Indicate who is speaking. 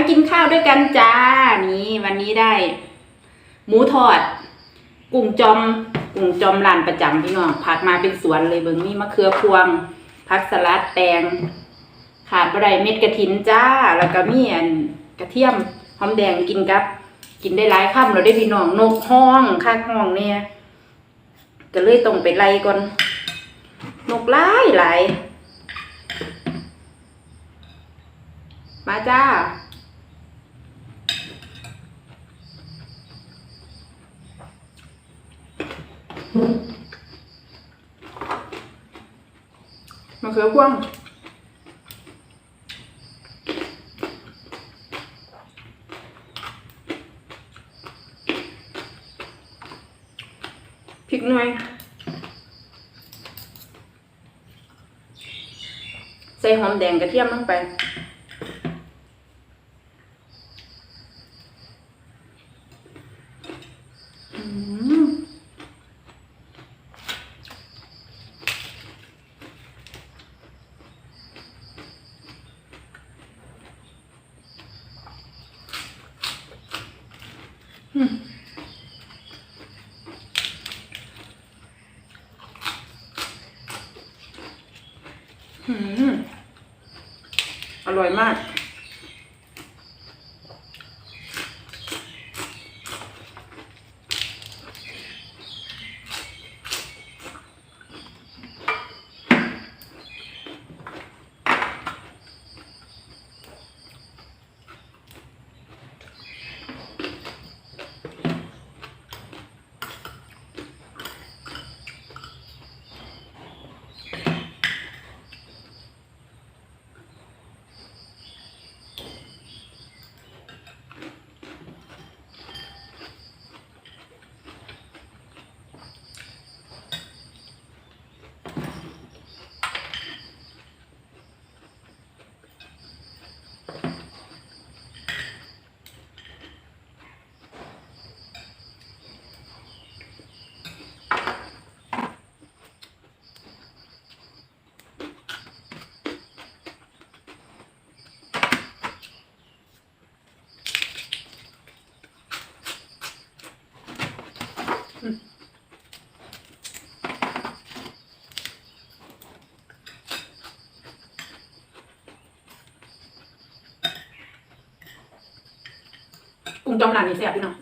Speaker 1: มากินข้าวด้วยกันจ้า นี่วันนี้ได้ หมูทอด กุ้งจอม กุ้งจอมร้านประจำพี่น้องผักมาเป็นสวนเลยเบิ่งมีมะเขือพวงผักสลัดแตง ขาดบะไรเม็ดกระถินจ้า แล้วก็มีอันกระเทียมหอมแดงกินกับ กินได้หลายค่ำเราได้พี่น้องนกห้องค่าห้องเนี่ยก็เลยต้องไปไล่ก่อน นกหลายหลายมาจ้า มะเขือพวงพริกหน่อย ใส่หอมแดงกระเทียมลงไป อืม อืมอืมอร่อยมาก กุ้งจอมร้านนี้แซ่บพี่น้อง